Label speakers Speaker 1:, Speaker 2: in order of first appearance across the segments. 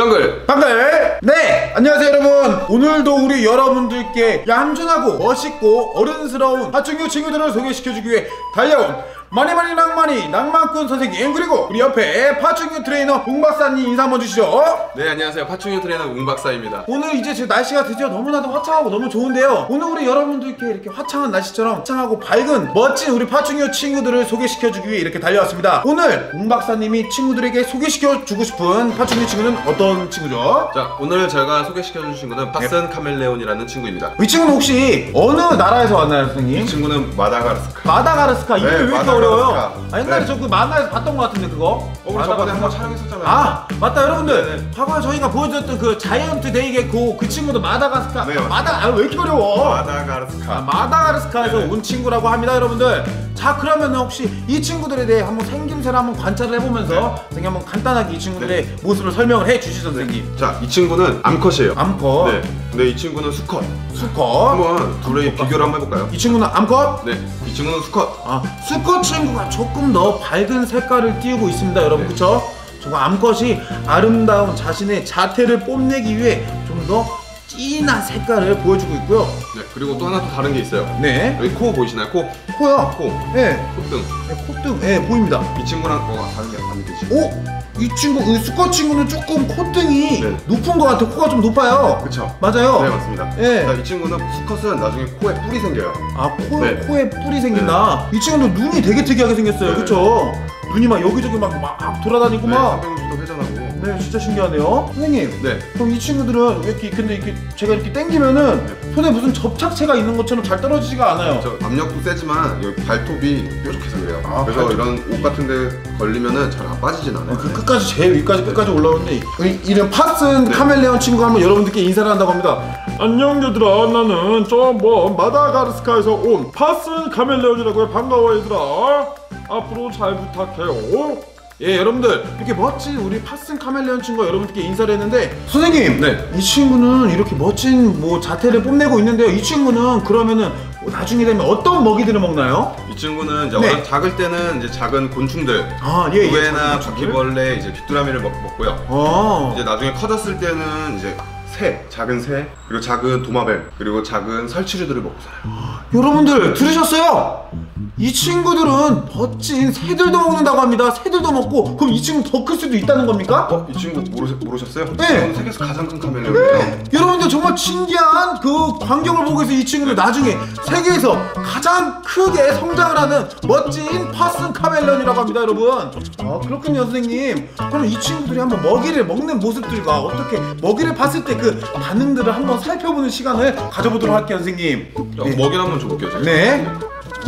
Speaker 1: 방글. 네 안녕하세요 여러분. 오늘도 우리 여러분들께 얌전하고 멋있고 어른스러운 하충규 친구들을 소개시켜주기 위해 달려온 많이 많이 낭만이 낭만꾼 선생님 그리고 우리 옆에 파충류 트레이너 웅 박사님 인사 한번 주시죠
Speaker 2: 네 안녕하세요 파충류 트레이너 웅 박사입니다.
Speaker 1: 오늘 이제 지금 날씨가 드디어 너무나도 화창하고 너무 좋은데요. 오늘 우리 여러분들께 이렇게 화창한 날씨처럼 화창하고 밝은 멋진 우리 파충류 친구들을 소개시켜주기 위해 이렇게 달려왔습니다. 오늘 웅 박사님이 친구들에게 소개시켜주고 싶은 파충류 친구는 어떤 친구죠?
Speaker 2: 자 오늘 제가 소개시켜준 친구는 파슨 카멜레온이라는 친구입니다.
Speaker 1: 이 친구는 혹시 어느 나라에서 왔나요,
Speaker 2: 이
Speaker 1: 선생님?
Speaker 2: 친구는 마다가스카.
Speaker 1: 마다가르스카 이름이
Speaker 2: 네,
Speaker 1: 왜 이렇게. 어려워요? 아, 옛날에
Speaker 2: 네.
Speaker 1: 저그 만화에서 봤던 것 같은데 그거?
Speaker 2: 어, 우리 저번에. 한번 촬영했었잖아요.
Speaker 1: 아 맞다 여러분들
Speaker 2: 네.
Speaker 1: 과거에 저희가 보여드렸던 그 자이언트 데이게코 그 친구도 마다가스카
Speaker 2: 네, 맞습니다.
Speaker 1: 마다 아 왜 이렇게 어려워? 아,
Speaker 2: 마다가스카.
Speaker 1: 마다가스카에서
Speaker 2: 네.
Speaker 1: 온 친구라고 합니다, 여러분들. 자, 그러면 혹시 이 친구들에 대해 한번 생김새를 한번 관찰을 해보면서
Speaker 2: 네.
Speaker 1: 선생님 한번 간단하게 이 친구들의 모습을 설명을 해 주시죠, 선생님.
Speaker 2: 자 이 친구는 암컷이에요.
Speaker 1: 암컷,
Speaker 2: 네. 근데 이 친구는 수컷.
Speaker 1: 수컷.
Speaker 2: 한번 둘의 비교를 한번 해볼까요?
Speaker 1: 이 친구는 암컷.
Speaker 2: 네. 이 친구는 수컷.
Speaker 1: 아, 수컷 친구가 조금 더 밝은 색깔을 띄우고 있습니다, 여러분.
Speaker 2: 네.
Speaker 1: 그쵸? 저거 암컷이 아름다운 자신의 자태를 뽐내기 위해 좀 더 진한 색깔을 보여주고 있고요.
Speaker 2: 네. 그리고 또 하나 또 다른 게 있어요.
Speaker 1: 네.
Speaker 2: 여기 코 보이시나요? 코.
Speaker 1: 코요.
Speaker 2: 코.
Speaker 1: 네.
Speaker 2: 콧등.
Speaker 1: 네, 콧등. 네, 보입니다.
Speaker 2: 이 친구랑 뭐가 다른 게 다른 게 있어요.
Speaker 1: 오! 이 친구, 이 수컷 친구는 조금 콧등이
Speaker 2: 네.
Speaker 1: 높은 것 같아. 코가 좀 높아요.
Speaker 2: 그쵸?
Speaker 1: 맞아요.
Speaker 2: 네 맞습니다.
Speaker 1: 네.
Speaker 2: 자, 이 친구는 수컷은 나중에 코에 뿔이 생겨요.
Speaker 1: 아, 코,
Speaker 2: 네.
Speaker 1: 코에 뿔이 생긴다. 이 친구는 눈이 되게 특이하게 생겼어요.
Speaker 2: 네.
Speaker 1: 그쵸? 눈이 막 여기저기 막, 막 돌아다니고
Speaker 2: 네.
Speaker 1: 막.
Speaker 2: 360도 회전하고.
Speaker 1: 네, 진짜 신기하네요. 선생님.
Speaker 2: 네.
Speaker 1: 그럼 이 친구들은 왜 이렇게, 근데 이렇게 제가 이렇게 당기면은 손에 무슨 접착체가 있는 것처럼 잘 떨어지지가 않아요.
Speaker 2: 저 압력도 세지만 여기 발톱이 뾰족해서 그래요.
Speaker 1: 아,
Speaker 2: 그래서
Speaker 1: 발톱.
Speaker 2: 이런 옷 같은데 걸리면은 잘 안 빠지진 않아요.
Speaker 1: 그 끝까지 제일 위까지 끝까지 올라오는데 우리 이름 파슨
Speaker 2: 네.
Speaker 1: 카멜레온 친구가 한번 여러분들께 인사를 한다고 합니다. 안녕 얘들아 나는 저뭐 마다가스카르에서 온 파슨 카멜레온이라고 해 반가워 얘들아 앞으로 잘 부탁해요. 예 여러분들 이렇게 멋진 우리 파슨 카멜레온 친구가 여러분들께 인사를 했는데 선생님
Speaker 2: 네.
Speaker 1: 이 친구는 이렇게 멋진 뭐 자태를 뽐내고 있는데요 이 친구는 그러면은 뭐 나중에 되면 어떤 먹이들을 먹나요?
Speaker 2: 이 친구는 이제
Speaker 1: 네.
Speaker 2: 워낙 작을 때는 이제 작은 곤충들,
Speaker 1: 아 예, 예.
Speaker 2: 구애나
Speaker 1: 작은
Speaker 2: 바퀴벌레, 이제 귀뚜라미를 먹, 먹고요.
Speaker 1: 어.
Speaker 2: 이제 나중에 커졌을 때는 이제 새, 작은 새, 그리고 작은 도마뱀, 그리고 작은 설치류들을 먹고 살아요.
Speaker 1: 여러분들 들으셨어요? 이 친구들은 멋진 새들도 먹는다고 합니다. 새들도 먹고 그럼 이 친구 더 클 수도 있다는 겁니까?
Speaker 2: 어? 이 친구 모르, 모르셨어요?
Speaker 1: 네.
Speaker 2: 세계에서 가장 큰 카멜레온이에요.
Speaker 1: 여러분들 정말 신기한 그 광경을 보고 있어 이 친구는 나중에 세계에서 가장 크게 성장을 하는 멋진 파슨 카멜론이라고 합니다 여러분 아 그렇군요 선생님 그럼 이 친구들이 한번 먹이를 먹는 모습들과 어떻게 먹이를 봤을 때 그 반응들을 한번 살펴보는 시간을 가져보도록 할게요 선생님
Speaker 2: 자, 먹이를 한번 줘볼게요. 제가.
Speaker 1: 네.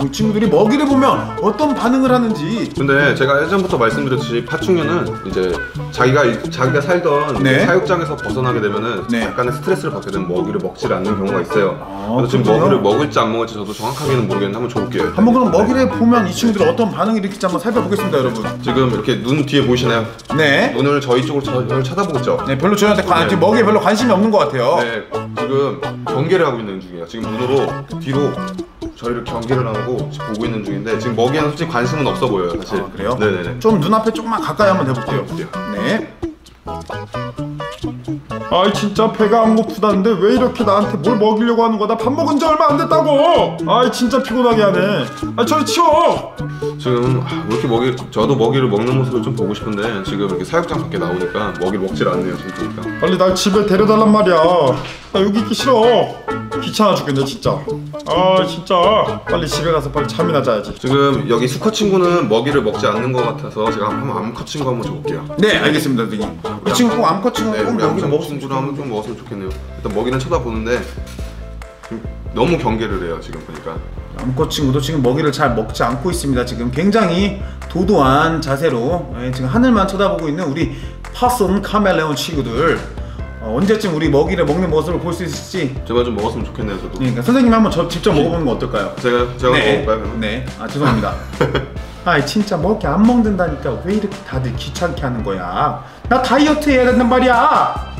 Speaker 1: 이 친구들이 먹이를 보면 어떤 반응을 하는지
Speaker 2: 근데 제가 예전부터 말씀드렸듯이 파충류는 이제 자기가 자기가 살던
Speaker 1: 네.
Speaker 2: 그 사육장에서 벗어나게 되면은
Speaker 1: 네.
Speaker 2: 약간의 스트레스를 받게 되면 먹이를 먹지 않는 경우가 있어요.
Speaker 1: 아,
Speaker 2: 그래서 지금
Speaker 1: 그렇군요.
Speaker 2: 먹이를 먹을지 안 먹을지 저도 정확하게는 모르겠는데 한번 줘볼게요.
Speaker 1: 한번 그럼 먹이를 보면 이 친구들이 어떤 반응을 일으킬지 한번 살펴보겠습니다 여러분
Speaker 2: 지금 이렇게 눈 뒤에 보이시나요?
Speaker 1: 네.
Speaker 2: 눈을 저희 쪽으로 저를 쳐다보고 있죠.
Speaker 1: 네 별로 저희한테 관,
Speaker 2: 네.
Speaker 1: 지금 먹이에 별로 관심이 없는 것 같아요
Speaker 2: 네, 지금 경계를 하고 있는 중이에요. 지금 눈으로 뒤로 저희를 경계를 하고 지금 보고 있는 중인데 지금 먹이에는 솔직히 관심은 없어 보여요, 사실.
Speaker 1: 아, 그래요?
Speaker 2: 네네네.
Speaker 1: 좀 눈앞에 조금만 가까이 한번 해볼게요 네 아이 진짜 배가 안 고프다는데 왜 이렇게 나한테 뭘 먹이려고 하는 거야? 나 밥 먹은 지 얼마 안 됐다고! 아이 진짜 피곤하게 하네. 아 저리 치워!
Speaker 2: 지금 아, 왜 이렇게 먹이 저도 먹이를 먹는 모습을 좀 보고 싶은데 지금 이렇게 사육장 밖에 나오니까 먹이를 먹질 않네요 지금 보니까.
Speaker 1: 빨리 날 집에 데려달란 말이야. 나 여기 있기 싫어. 귀찮아 죽겠네 진짜. 아 진짜. 빨리 집에 가서 빨리 잠이나 자야지.
Speaker 2: 지금 여기 수컷 친구는 먹이를 먹지 않는 것 같아서 제가 한번 암컷 친구 한번 줘볼게요.
Speaker 1: 네 알겠습니다 선생님. 이 친구 꼭 암컷 친구
Speaker 2: 네
Speaker 1: 꼭
Speaker 2: 우리
Speaker 1: 여기서
Speaker 2: 암컷
Speaker 1: 먹었으면
Speaker 2: 친구를 한번 좀 먹었으면 좋겠네요 일단 먹이는 쳐다보는데 지금 너무 경계를 해요 지금 보니까
Speaker 1: 암컷 친구도 지금 먹이를 잘 먹지 않고 있습니다. 지금 굉장히 도도한 자세로 예, 지금 하늘만 쳐다보고 있는 우리 파손 카멜레온 친구들 어, 언제쯤 우리 먹이를 먹는 모습을 볼 수 있을지
Speaker 2: 제발 좀 먹었으면 좋겠네요 저도
Speaker 1: 그러니까 선생님 한번 저 직접 먹어보는 거 어떨까요?
Speaker 2: 제가 제가
Speaker 1: 네,
Speaker 2: 먹어볼까요?
Speaker 1: 네, 아 죄송합니다. 아 진짜 먹기 안 먹는다니까 왜 이렇게 다들 귀찮게 하는 거야? 나 다이어트 해야 된단 말이야.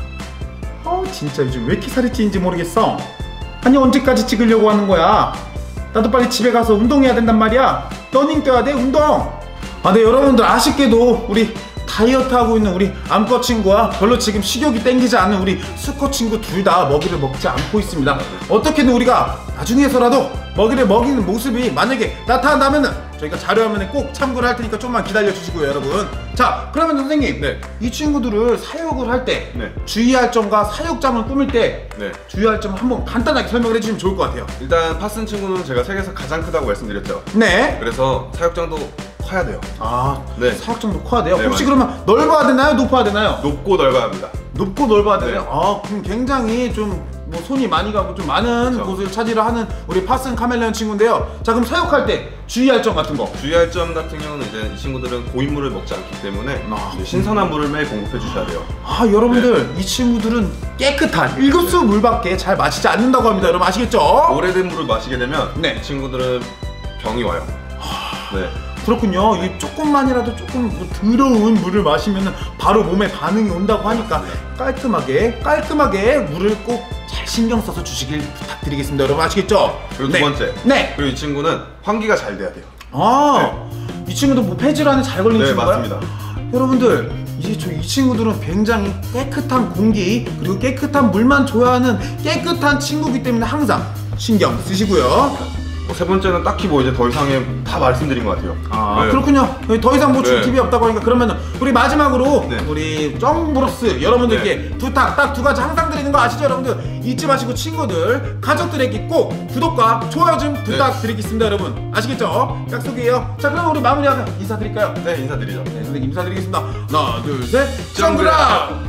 Speaker 1: 어 진짜 요즘 왜 이렇게 살이 찌는지 모르겠어. 아니 언제까지 찍으려고 하는 거야? 나도 빨리 집에 가서 운동해야 된단 말이야. 러닝 뛰어야 돼 운동. 아, 네 여러분들 아쉽게도 우리 다이어트 하고 있는 우리 암컷 친구와 별로 지금 식욕이 땡기지 않는 우리 수컷 친구 둘 다 먹이를 먹지 않고 있습니다. 어떻게든 우리가 나중에서라도 먹이를 먹이는 모습이 만약에 나타난다면은 저희가 자료화면에 꼭 참고를 할 테니까 좀만 기다려 주시고요, 여러분. 자, 그러면 선생님,
Speaker 2: 네.
Speaker 1: 이 친구들을 사육을 할 때
Speaker 2: 네.
Speaker 1: 주의할 점과 사육장을 꾸밀 때
Speaker 2: 네.
Speaker 1: 주의할 점 한번 간단하게 설명을 해주시면 좋을 것 같아요.
Speaker 2: 일단 파슨 친구는 제가 세계에서 가장 크다고 말씀드렸죠.
Speaker 1: 네.
Speaker 2: 그래서 사육장도 커야 돼요.
Speaker 1: 아,
Speaker 2: 네.
Speaker 1: 사육장도 커야 돼요.
Speaker 2: 네,
Speaker 1: 혹시. 그러면 넓어야 되나요? 높아야 되나요?
Speaker 2: 높고 넓어야 합니다.
Speaker 1: 높고 넓어야 되나요?
Speaker 2: 네.
Speaker 1: 아, 그럼 굉장히 좀 뭐 손이 많이 가고 좀 많은
Speaker 2: 그쵸.
Speaker 1: 곳을 차지를 하는 우리 파슨 카멜레온 친구인데요. 자, 그럼 사육할 때 주의할 점 같은 거.
Speaker 2: 주의할 점 같은 경우는 이제 이 친구들은 고인물을 먹지 않기 때문에
Speaker 1: 아.
Speaker 2: 이제 신선한 물을 매일 공급해 주셔야 돼요.
Speaker 1: 아, 여러분들
Speaker 2: 네.
Speaker 1: 이 친구들은 깨끗한 일급수 물밖에 잘 마시지 않는다고 합니다. 여러분 아시겠죠?
Speaker 2: 오래된 물을 마시게 되면
Speaker 1: 네.
Speaker 2: 이 친구들은 병이 와요. 네.
Speaker 1: 그렇군요. 이 조금만이라도 조금 뭐 더러운 물을 마시면 바로 몸에 반응이 온다고 하니까 깔끔하게 깔끔하게 물을 꼭 잘 신경 써서 주시길 부탁드리겠습니다. 여러분 아시겠죠?
Speaker 2: 그리고
Speaker 1: 네.
Speaker 2: 두 번째.
Speaker 1: 네.
Speaker 2: 그리고 이 친구는 환기가 잘 돼야 돼요.
Speaker 1: 아, 이 친구도 뭐 폐질환에 잘 걸린
Speaker 2: 네,
Speaker 1: 친구가요?
Speaker 2: 맞습니다.
Speaker 1: 여러분들 이제 저 이 친구들은 굉장히 깨끗한 공기 그리고 깨끗한 물만 좋아하는 깨끗한 친구기 때문에 항상 신경 쓰시고요.
Speaker 2: 뭐세 번째는 딱히 뭐 이제 더 이상의 다 말씀드린 것 같아요.
Speaker 1: 아
Speaker 2: 네.
Speaker 1: 그렇군요. 더 이상 뭐줄
Speaker 2: 네.
Speaker 1: 팁이 없다고 하니까 그러면은 우리 마지막으로
Speaker 2: 네.
Speaker 1: 우리 정브로스 여러분들께 부탁 딱 두 가지 항상 드리는 거 아시죠 여러분들 잊지 마시고 친구들 가족들에게 꼭 구독과 좋아요 좀 부탁드리겠습니다 여러분 아시겠죠? 약속이에요. 자 그럼 우리 마무리하면 인사드릴까요?
Speaker 2: 네, 인사드리죠.
Speaker 1: 네 선생님 인사드리겠습니다. 하나 둘 셋.
Speaker 2: 정글아!
Speaker 1: 정글아